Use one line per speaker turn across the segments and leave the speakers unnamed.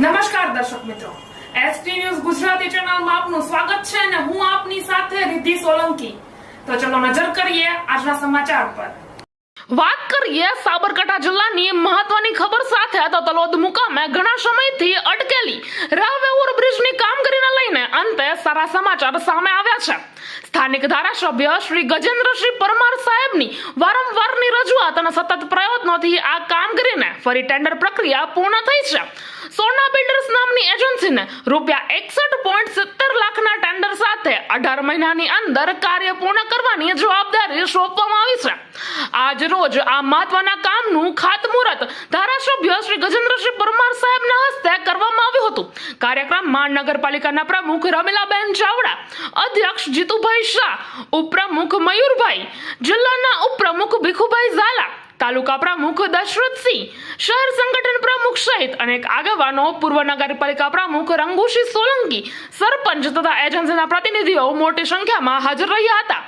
નમસ્કાર દર્શક મિત્રો. એસટી ન્યૂઝ ગુજરાતી ચેનલમાં આપનું સ્વાગત છે અને હું આપની સાથે રિદ્ધિ સોલંકી. તો ચલો નજર કરીએ આજના સમાચાર પર. વાત કરીએ સાબરકાંઠા જિલ્લાની મહત્વની ખબર સાથે, તો તલોદ મુકામે ઘણા સમયથી અટકેલી રાહવેવર સારા સમાચાર સામે આવ્યા છે. સ્થાનિક ધારાસભ્ય શ્રી ગજેન્દ્રસિંહ પરમાર સાહેબની વારંવારની રજૂઆત અને સતત પ્રયત્નોથી આ કામગીરીને ફરી ટેન્ડર પ્રક્રિયા પૂર્ણ થઈ છે. સોના બિલ્ડર્સ નામની એજન્સીને રૂપિયા એકસઠ પોઈન્ટ સિત્તેર લાખના ટેન્ડર સાથે અઢાર મહિનાની અંદર કાર્ય પૂર્ણ કરવાની જવાબદારી સોંપવામાં આવી છે. આજ રોજ આ મહત્વના કામનું ખાતમુહૂર્ત ધારાસભ્ય શ્રી ગજેન્દ્રસિંહ પરમાર સાહેબના હસ્તે કરવામાં આવ્યું હતું કાર્યક્રમમાં નગરપાલિકાના પ્રમુખ રમીલાબેન ચાવડા, અધ્યક્ષ જીતુભાઈ શાહ, ઉપપ્રમુખ મયુરભાઈ, જિલ્લાના ઉપપ્રમુખ ભીખુભાઈ ઝાલા, તાલુકા પ્રમુખ દશરથસિંહ, શહેર સંગઠન પ્રમુખ સહિત અનેક આગેવાનો, પૂર્વ નગરપાલિકા પ્રમુખ રંગુશી સોલંકી, સરપંચ તથા એજન્સીના પ્રતિનિધિઓ મોટી સંખ્યામાં હાજર રહ્યા હતા.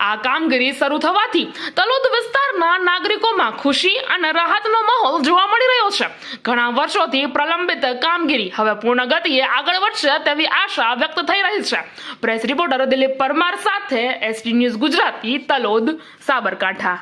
આ કામગીરી શરૂ થવાથી તલોદ વિસ્તારના નાગરિકોમાં ખુશી અને રાહતનો માહોલ જોવા મળી રહ્યો છે. ઘણા વર્ષોથી પ્રલંબિત કામગીરી હવે પૂર્ણ ગતિએ આગળ વધશે તેવી આશા વ્યક્ત થઈ રહી છે. પ્રેસ રિપોર્ટર દિલીપ પરમાર સાથે એસટી ન્યૂઝ ગુજરાતી, તલોદ, સાબરકાંઠા.